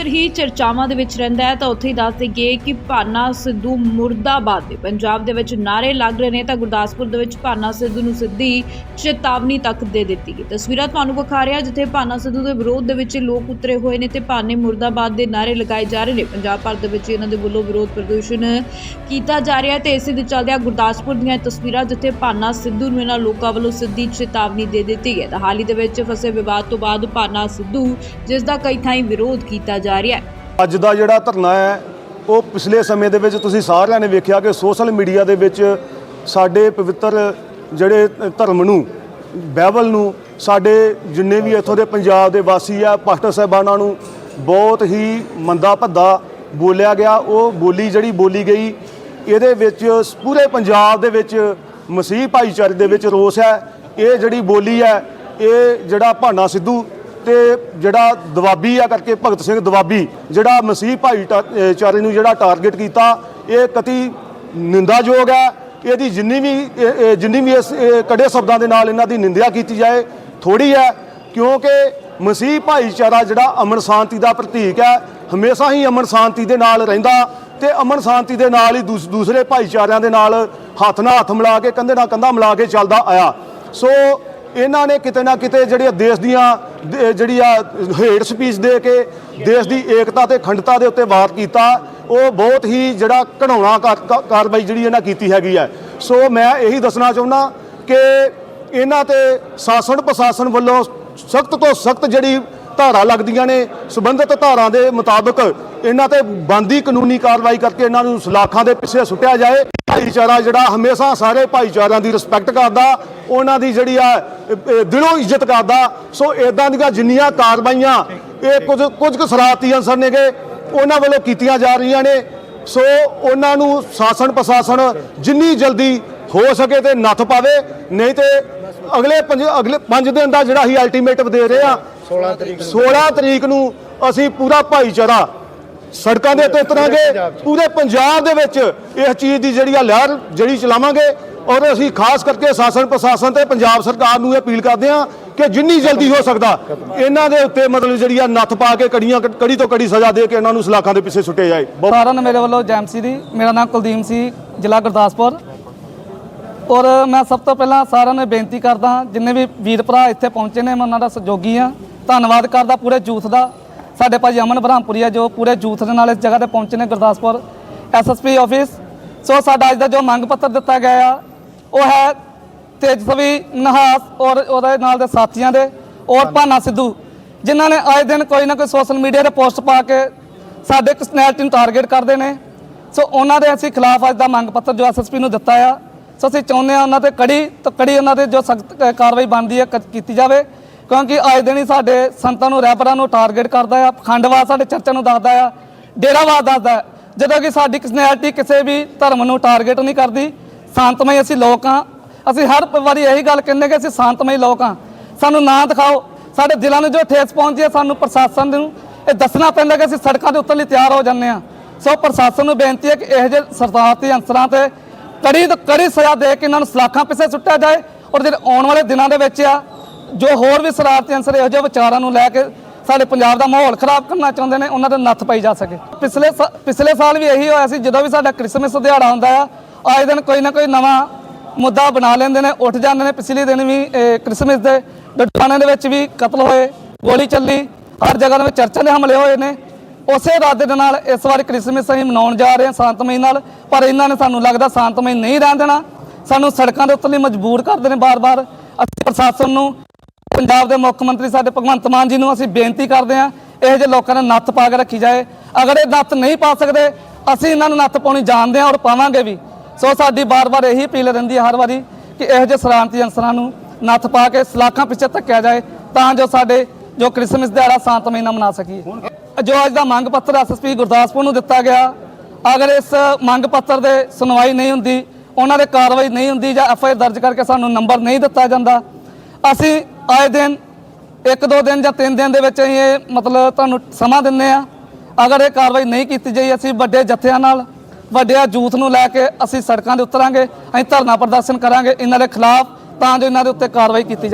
ਅਕਸਰ ਹੀ ਚਰਚਾਵਾਂ ਦੇ ਵਿੱਚ ਰਹਿੰਦਾ ਹੈ, ਤਾਂ ਉੱਥੇ ਹੀ ਦੱਸ ਦੇਈਏ ਕਿ ਭਾਨਾ ਸਿੱਧੂ ਮੁਰਦਾਬਾਦ ਦੇ ਪੰਜਾਬ ਦੇ ਵਿੱਚ ਨਾਰੇ ਲੱਗ ਰਹੇ ਨੇ, ਤਾਂ ਗੁਰਦਾਸਪੁਰ ਦੇ ਵਿੱਚ ਭਾਨਾ ਸਿੱਧੂ ਨੂੰ ਸਿੱਧੀ ਚੇਤਾਵਨੀ ਤੱਕ ਦੇ ਦਿੱਤੀ ਗਈ। ਤਸਵੀਰਾਂ ਤੁਹਾਨੂੰ ਵਿਖਾ ਰਿਹਾ, ਜਿੱਥੇ ਭਾਨਾ ਸਿੱਧੂ ਦੇ ਵਿਰੋਧ ਦੇ ਵਿੱਚ ਲੋਕ ਉਤਰੇ ਹੋਏ ਨੇ ਤੇ ਭਾਨੇ ਮੁਰਦਾਬਾਦ ਦੇ ਨਾਰੇ ਲਗਾਏ ਜਾ ਰਹੇ ਨੇ। ਪੰਜਾਬ ਭਰ ਦੇ ਵਿੱਚ ਇਹਨਾਂ ਦੇ ਵੱਲੋਂ ਵਿਰੋਧ ਪ੍ਰਦਰਸ਼ਨ ਕੀਤਾ ਜਾ ਰਿਹਾ ਹੈ ਤੇ ਇਸੇ ਦੇ ਚੱਲਦਿਆਂ ਗੁਰਦਾਸਪੁਰ ਦੀਆਂ ਤਸਵੀਰਾਂ, ਜਿੱਥੇ ਭਾਨਾ ਸਿੱਧੂ ਨੂੰ ਇਹਨਾਂ ਲੋਕਾਂ ਵੱਲੋਂ ਸਿੱਧੀ ਚੇਤਾਵਨੀ ਦੇ ਦਿੱਤੀ ਹੈ। ਤਾਂ ਹਾਲ ਹੀ ਦੇ ਵਿੱਚ ਫਸੇ ਵਿਵਾਦ ਤੋਂ ਬਾਅਦ ਭਾਨਾ ਸਿੱਧੂ, ਜਿਸ ਦਾ ਕਈ ਥਾਈਂ ਵਿਰੋਧ ਕੀਤਾ ਜਾ ਰਿਹਾ ਹੈ। ਅੱਜ ਦਾ ਜਿਹੜਾ ਧਰਨਾ ਹੈ, ਉਹ ਪਿਛਲੇ ਸਮੇਂ ਦੇ ਵਿੱਚ ਤੁਸੀਂ ਸਾਰਿਆਂ ਨੇ ਵੇਖਿਆ ਕਿ ਸੋਸ਼ਲ ਮੀਡੀਆ ਦੇ ਵਿੱਚ ਸਾਡੇ ਪਵਿੱਤਰ ਜਿਹੜੇ ਧਰਮ ਨੂੰ ਬਾਈਬਲ ਨੂੰ, ਸਾਡੇ ਜਿੰਨੇ ਵੀ ਇੱਥੋਂ ਦੇ ਪੰਜਾਬ ਦੇ ਵਾਸੀ ਆ, ਪਾਸਟਰ ਸਾਹਿਬਾਨਾਂ ਨੂੰ ਬਹੁਤ ਹੀ ਮੰਦਾ ਭੱਦਾ ਬੋਲਿਆ ਗਿਆ। ਉਹ ਬੋਲੀ ਜਿਹੜੀ ਬੋਲੀ ਗਈ, ਇਹਦੇ ਵਿੱਚ ਪੂਰੇ ਪੰਜਾਬ ਦੇ ਵਿੱਚ ਮਸੀਹ ਭਾਈਚਾਰੇ ਦੇ ਵਿੱਚ ਰੋਸ ਹੈ। ਇਹ ਜਿਹੜੀ ਬੋਲੀ ਹੈ, ਇਹ ਜਿਹੜਾ ਭਾਨਾ ਸਿੱਧੂ ਤੇ ਜਿਹੜਾ ਦਵਾਬੀ ਆ ਕਰਕੇ ਭਗਤ ਸਿੰਘ ਦਵਾਬੀ, ਜਿਹੜਾ ਮਸੀਹ ਭਾਈ ਭਾਈਚਾਰੇ ਨੂੰ ਜਿਹੜਾ ਟਾਰਗੇਟ ਕੀਤਾ, ਇਹ ਕਤੀ ਨਿੰਦਾਯੋਗ ਹੈ। ਇਹਦੀ ਜਿੰਨੀ ਵੀ ਜਿੰਨੀ ਵੀ ਇਸ, ਇਹ ਕੜੇ ਸ਼ਬਦਾਂ ਦੇ ਨਾਲ ਇਹਨਾਂ ਦੀ ਨਿੰਦਿਆ ਕੀਤੀ ਜਾਏ ਥੋੜੀ ਹੈ, ਕਿਉਂਕਿ ਮਸੀਹ ਭਾਈਚਾਰਾ ਜਿਹੜਾ ਅਮਨ ਸ਼ਾਂਤੀ ਦਾ ਪ੍ਰਤੀਕ ਹੈ, ਹਮੇਸ਼ਾ ਹੀ ਅਮਨ ਸ਼ਾਂਤੀ ਦੇ ਨਾਲ ਰਹਿੰਦਾ ਤੇ ਅਮਨ ਸ਼ਾਂਤੀ ਦੇ ਨਾਲ ਹੀ ਦੂਸ- ਦੂਸਰੇ ਭਾਈਚਾਰਿਆਂ ਦੇ ਨਾਲ ਹੱਥ ਨਾਲ ਹੱਥ ਮਿਲਾ ਕੇ, ਕੰਧੇ ਨਾਲ ਕੰਧਾ ਮਿਲਾ ਕੇ ਚੱਲਦਾ ਆਇਆ। ਸੋ ਇਹਨਾਂ ਨੇ ਕਿਤੇ ਨਾ ਕਿਤੇ ਜਿਹੜੇ ਦੇਸ਼ ਦੀਆਂ ਜਿਹੜੀ ਆ ਹੇਟ ਸਪੀਚ ਦੇ ਕੇ ਦੇਸ਼ ਦੀ ਏਕਤਾ ਤੇ ਅਖੰਡਤਾ ਦੇ ਉੱਤੇ ਵਾਰ ਕੀਤਾ, ਉਹ ਬਹੁਤ ਹੀ ਜਿਹੜਾ ਘਣਾਉਣਾ ਕਾ- ਕਾ- ਕਾਰਵਾਈ ਜਿਹੜੀ ਇਹਨਾਂ ਕੀਤੀ ਹੈਗੀ ਹੈ। ਸੋ ਮੈਂ ਇਹੀ ਦੱਸਣਾ ਚਾਹੁੰਦਾ ਕਿ ਇਹਨਾਂ ਤੇ ਸ਼ਾਸਨ ਪ੍ਰਸ਼ਾਸਨ ਵੱਲੋਂ ਸਖਤ ਤੋਂ ਸਖਤ ਜਿਹੜੀ ਧਾਰਾ ਲੱਗਦੀਆਂ ਨੇ, ਸੰਬੰਧਿਤ ਧਾਰਾਂ ਦੇ ਮੁਤਾਬਕ ਇਹਨਾਂ ਤੇ ਬੰਦੀ ਕਾਨੂੰਨੀ ਕਾਰਵਾਈ ਕਰਕੇ ਇਹਨਾਂ ਨੂੰ ਸਲਾਖਾਂ ਦੇ ਪਿੱਛੇ ਸੁੱਟਿਆ ਜਾਏ। ਭਾਈਚਾਰਾ ਜਿਹੜਾ ਹਮੇਸ਼ਾ ਸਾਰੇ ਭਾਈਚਾਰਿਆਂ ਦੀ ਰਿਸਪੈਕਟ ਕਰਦਾ ਉਹਨਾਂ ਦੀ ਜਿਹੜੀ ਆ ਦਿਲੋਂ ਇੱਜ਼ਤ ਕਰਦਾ। ਸੋ ਇਦਾਂ ਦੀਆਂ ਜਿੰਨੀਆਂ ਕਾਰਵਾਈਆਂ ਇਹ ਕੁਝ ਕੁਝ ਕੁ ਸ਼ਰਾਰਤੀ ਅਨਸਰ ਨੇਗੇ ਉਹਨਾਂ ਵੱਲੋਂ ਕੀਤੀਆਂ ਜਾ ਰਹੀਆਂ ਨੇ। ਸੋ ਉਹਨਾਂ ਨੂੰ ਸ਼ਾਸਨ ਪ੍ਰਸ਼ਾਸਨ ਜਿੰਨੀ ਜਲਦੀ ਹੋ ਸਕੇ ਤੇ ਨੱਥ ਪਾਵੇ ਨਹੀਂ ਤੇ ਅਗਲੇ ਪੰਜ ਅਗਲੇ 5 ਦਿਨ ਦਾ ਜਿਹੜਾ ਹੀ ਅਲਟੀਮੇਟਮ ਦੇ ਰਹੇ ਆ 16 ਤਰੀਕ 16 ਤਰੀਕ ਨੂੰ ਅਸੀਂ ਪੂਰਾ ਭਾਈਚਾਰਾ ਸੜਕਾਂ ਦੇ ਉੱਤੇ ਉਤਰਾਂਗੇ ਪੂਰੇ ਪੰਜਾਬ ਦੇ ਵਿੱਚ ਇਸ ਚੀਜ਼ ਦੀ ਜਿਹੜੀ ਆ ਲਹਿਰ ਜਿਹੜੀ ਚਲਾਵਾਂਗੇ ਔਰ ਅਸੀਂ ਖਾਸ ਕਰਕੇ ਸ਼ਾਸਨ ਪ੍ਰਸ਼ਾਸਨ ਤੇ ਪੰਜਾਬ ਸਰਕਾਰ ਨੂੰ ਇਹ ਅਪੀਲ ਕਰਦੇ ਹਾਂ ਕਿ ਜਿੰਨੀ ਜਲਦੀ ਹੋ ਸਕਦਾ ਇਹਨਾਂ ਦੇ ਉੱਤੇ ਮਤਲਬ ਜਿਹੜੀ ਆ ਨੱਥ ਪਾ ਕੇ ਕੜੀਆਂ ਕੜੀ ਤੋਂ ਕੜੀ ਸਜ਼ਾ ਦੇ ਕੇ ਇਹਨਾਂ ਨੂੰ ਸਲਾਖਾਂ ਦੇ ਪਿੱਛੇ ਸੁੱਟੇ ਜਾਏ। ਸਾਰਿਆਂ ਨੂੰ ਮੇਰੇ ਵੱਲੋਂ ਜੈਮਸੀ ਦੀ ਮੇਰਾ ਨਾਮ ਕੁਲਦੀਪ ਸੀ ਜ਼ਿਲ੍ਹਾ ਗੁਰਦਾਸਪੁਰ। ਔਰ ਮੈਂ ਸਭ ਤੋਂ ਪਹਿਲਾਂ ਸਾਰਿਆਂ ਨੂੰ ਬੇਨਤੀ ਕਰਦਾ ਜਿੰਨੇ ਵੀ ਵੀਰ ਭਰਾ ਇੱਥੇ ਪਹੁੰਚੇ ਨੇ ਮੈਂ ਉਹਨਾਂ ਦਾ ਸਹਿਯੋਗੀ ਆ ਧੰਨਵਾਦ ਕਰਦਾ ਪੂਰੇ ਜੂਥ ਦਾ। ਸਾਡੇ ਭਾਜੀ ਅਮਨ ਬ੍ਰਹਮਪੁਰੀਆ ਜੋ ਪੂਰੇ ਜੂਥ ਦੇ ਨਾਲ ਇਸ ਜਗ੍ਹਾ ਤੇ ਪਹੁੰਚੇ ਨੇ ਗੁਰਦਾਸਪੁਰ ਐਸਐਸਪੀ ਆਫਿਸ। ਸੋ ਸਾਡਾ ਅੱਜ ਦਾ ਜੋ ਮੰਗ ਪੱਤਰ ਦਿੱਤਾ ਗਿਆ ਆ ਉਹ ਹੈ ਤੇਜਸਵੀ ਨਹਾਸ ਔਰ ਉਹਦੇ ਨਾਲ ਦੇ ਸਾਥੀਆਂ ਦੇ ਔਰ ਭਾਨਾ ਸਿੱਧੂ ਜਿਨ੍ਹਾਂ ਨੇ ਆਏ ਦਿਨ ਕੋਈ ਨਾ ਕੋਈ ਸੋਸ਼ਲ ਮੀਡੀਆ ਤੇ ਪੋਸਟ ਪਾ ਕੇ ਸਾਡੇ ਕਸਨੈਲਿਟੀ ਨੂੰ ਟਾਰਗੇਟ ਕਰਦੇ ਨੇ। ਸੋ ਉਹਨਾਂ ਦੇ ਅਸੀਂ ਖਿਲਾਫ ਅੱਜ ਦਾ ਮੰਗ ਪੱਤਰ ਜੋ ਐਸਐਸਪੀ ਨੂੰ ਦਿੱਤਾ ਆ ਸੋ ਅਸੀਂ ਚਾਹੁੰਦੇ ਆ ਉਹਨਾਂ ਤੇ ਕੜੀ ਤੋਂ ਕੜੀ ਉਹਨਾਂ ਦੇ ਜੋ ਸਖਤ ਕਾਰਵਾਈ ਬਣਦੀ ਹੈ ਕੀਤੀ ਜਾਵੇ। ਕਿਉਂਕਿ ਆਏ ਦਿਨ ਹੀ ਸਾਡੇ ਸੰਤਾਂ ਨੂੰ ਰਹਿਬਰਾਂ ਨੂੰ ਟਾਰਗੇਟ ਕਰਦਾ ਆ। ਖੰਡਵਾਦ ਸਾਡੇ ਚਰਚਾ ਨੂੰ ਦੱਸਦਾ ਆ। ਡੇਰਾਵਾਦ ਦੱਸਦਾ ਜਦੋਂ ਕਿ ਸਾਡੀ ਕਸਨੈਲਿਟੀ ਕਿਸੇ ਵੀ ਧਰਮ ਨੂੰ ਟਾਰਗੇਟ ਨਹੀਂ ਕਰਦੀ, ਸ਼ਾਂਤਮਈ ਅਸੀਂ ਲੋਕ ਹਾਂ। ਅਸੀਂ ਹਰ ਵਾਰੀ ਇਹੀ ਗੱਲ ਕਹਿੰਦੇ ਕਿ ਅਸੀਂ ਸ਼ਾਂਤਮਈ ਲੋਕ ਹਾਂ। ਸਾਨੂੰ ਨਾਂ ਦਿਖਾਓ। ਸਾਡੇ ਦਿਲਾਂ ਨੂੰ ਜੋ ਠੇਸ ਪਹੁੰਚਦੀ ਹੈ ਸਾਨੂੰ ਪ੍ਰਸ਼ਾਸਨ ਨੂੰ ਇਹ ਦੱਸਣਾ ਪੈਂਦਾ ਕਿ ਅਸੀਂ ਸੜਕਾਂ ਦੇ ਉੱਤਰ ਲਈ ਤਿਆਰ ਹੋ ਜਾਂਦੇ ਹਾਂ। ਸੋ ਪ੍ਰਸ਼ਾਸਨ ਨੂੰ ਬੇਨਤੀ ਹੈ ਕਿ ਇਹੋ ਜਿਹੇ ਸਰਦਾਰਤੀ ਅੰਸਰਾਂ ਤੇ ਕੜੀ ਤੋਂ ਕੜੀ ਸਜ਼ਾ ਦੇ ਕੇ ਇਹਨਾਂ ਨੂੰ ਸਲਾਖਾਂ ਪਿੱਛੇ ਸੁੱਟਿਆ ਜਾਏ ਔਰ ਜਿਹੜੇ ਆਉਣ ਵਾਲੇ ਦਿਨਾਂ ਦੇ ਵਿੱਚ ਆ ਜੋ ਹੋਰ ਵੀ ਸ਼ਰਾਰਤੀ ਅੰਸਰ ਇਹੋ ਜਿਹੇ ਵਿਚਾਰਾਂ ਨੂੰ ਲੈ ਕੇ ਸਾਡੇ ਪੰਜਾਬ ਦਾ ਮਾਹੌਲ ਖਰਾਬ ਕਰਨਾ ਚਾਹੁੰਦੇ ਨੇ, ਉਹਨਾਂ ਦੇ ਨੱਥ ਪਈ ਜਾ ਸਕੇ। ਪਿਛਲੇ ਸਾ- ਪਿਛਲੇ ਸਾਲ ਵੀ ਇਹੀ ਹੋਇਆ ਸੀ, ਜਦੋਂ ਵੀ ਸਾਡਾ ਕ੍ਰਿਸਮਸ ਦਿਹਾੜਾ ਹੁੰਦਾ ਆ, ਆਏ ਦਿਨ ਕੋਈ ਨਾ ਕੋਈ ਨਵਾਂ ਮੁੱਦਾ ਬਣਾ ਲੈਂਦੇ ਨੇ, ਉੱਠ ਜਾਂਦੇ ਨੇ। ਪਿਛਲੇ ਦਿਨ ਵੀ, ਇਹ ਕ੍ਰਿਸਮਸ ਦੇ ਡਟਾਣੇ ਦੇ ਵਿੱਚ ਵੀ ਕਤਲ ਹੋਏ, ਗੋਲੀ ਚੱਲੀ, ਹਰ ਜਗ੍ਹਾ ਦੇ ਵਿੱਚ ਚਰਚਾਂ ਦੇ ਹਮਲੇ ਹੋਏ ਨੇ। ਉਸੇ ਇਰਾਦੇ ਦੇ ਨਾਲ ਇਸ ਵਾਰ ਕ੍ਰਿਸਮਸ ਅਸੀਂ ਮਨਾਉਣ ਜਾ ਰਹੇ ਹਾਂ ਸ਼ਾਂਤਮਈ ਨਾਲ, ਪਰ ਇਹਨਾਂ ਨੇ ਸਾਨੂੰ ਲੱਗਦਾ ਸ਼ਾਂਤਮਈ ਨਹੀਂ ਰਹਿਣ ਦੇਣਾ। ਸਾਨੂੰ ਸੜਕਾਂ ਦੇ ਉੱਤੇ ਲਈ ਮਜਬੂਰ ਕਰਦੇ ਨੇ ਬਾਰ-ਬਾਰ। ਅਸੀਂ ਪ੍ਰਸ਼ਾਸਨ ਨੂੰ ਪੰਜਾਬ ਦੇ ਮੁੱਖ ਮੰਤਰੀ ਸਾਡੇ ਭਗਵੰਤ ਮਾਨ ਜੀ ਨੂੰ ਅਸੀਂ ਬੇਨਤੀ ਕਰਦੇ ਹਾਂ, ਇਹੋ ਜਿਹੇ ਲੋਕਾਂ ਨੇ ਨੱਥ ਪਾ ਕੇ ਰੱਖੀ ਜਾਏ। ਅਗਰ ਇਹ ਨੱਥ ਨਹੀਂ ਪਾ ਸਕਦੇ, ਅਸੀਂ ਇਹਨਾਂ ਨੂੰ ਨੱਥ ਪਾਉਣੀ ਜਾਣਦੇ ਹਾਂ ਔਰ ਪਾਵਾਂਗੇ ਵੀ। ਸੋ ਸਾਡੀ ਬਾਰ-ਬਾਰ ਇਹੀ ਅਪੀਲ ਰਹਿੰਦੀ ਹੈ ਹਰ ਵਾਰੀ ਕਿ ਇਹੋ ਜਿਹੇ ਸਰਾਂਤੀ ਅੰਸਰਾਂ ਨੂੰ ਨੱਥ ਪਾ ਕੇ ਸਲਾਖਾਂ ਪਿੱਛੇ ਧੱਕਿਆ ਜਾਏ ਤਾਂ ਜੋ ਸਾਡੇ ਜੋ ਕ੍ਰਿਸਮਸ ਦਿਹਾੜਾ ਸ਼ਾਂਤ ਮਹੀਨਾ ਮਨਾ ਸਕੀਏ। ਜੋ ਅੱਜ ਦਾ ਮੰਗ ਪੱਤਰ ਐਸਐਸਪੀ ਗੁਰਦਾਸਪੁਰ ਨੂੰ ਦਿੱਤਾ ਗਿਆ, ਅਗਰ ਇਸ ਮੰਗ ਪੱਤਰ ਦੇ ਸੁਣਵਾਈ ਨਹੀਂ ਹੁੰਦੀ, ਉਹਨਾਂ ਦੇ ਕਾਰਵਾਈ ਨਹੀਂ ਹੁੰਦੀ ਜਾਂ ਐਫਆਈਆਰ ਦਰਜ ਕਰਕੇ ਸਾਨੂੰ ਨੰਬਰ ਨਹੀਂ ਦਿੱਤਾ ਜਾਂਦਾ, ਅਸੀਂ ਆਏ ਦਿਨ, ਇੱਕ ਦੋ ਦਿਨ ਜਾਂ ਤਿੰਨ ਦਿਨ ਦੇ ਵਿੱਚ ਅਸੀਂ ਇਹ ਮਤਲਬ ਤੁਹਾਨੂੰ ਸਮਾਂ ਦਿੰਨੇ ਆ ਅਗਰ ਇਹ ਕਾਰਵਾਈ ਨਹੀਂ ਕੀਤੀ ਜਾਈ, ਅਸੀਂ ਵੱਡੇ ਜਥਿਆਂ ਨਾਲ, ਵੱਡਿਆ ਜੂਥ ਨੂੰ ਲੈ ਕੇ ਅਸੀਂ ਸੜਕਾਂ ਦੇ ਉਤਰਾਂਗੇ, ਅਸੀਂ ਧਰਨਾ ਪ੍ਰਦਰਸ਼ਨ ਕਰਾਂਗੇ, ਇਹਨਾਂ ਦੇ ਖਿਲਾਫ ਤਾਂ ਜੋ ਇਹਨਾਂ ਦੇ ਉੱਤੇ ਕਾਰਵਾਈ ਕੀਤੀ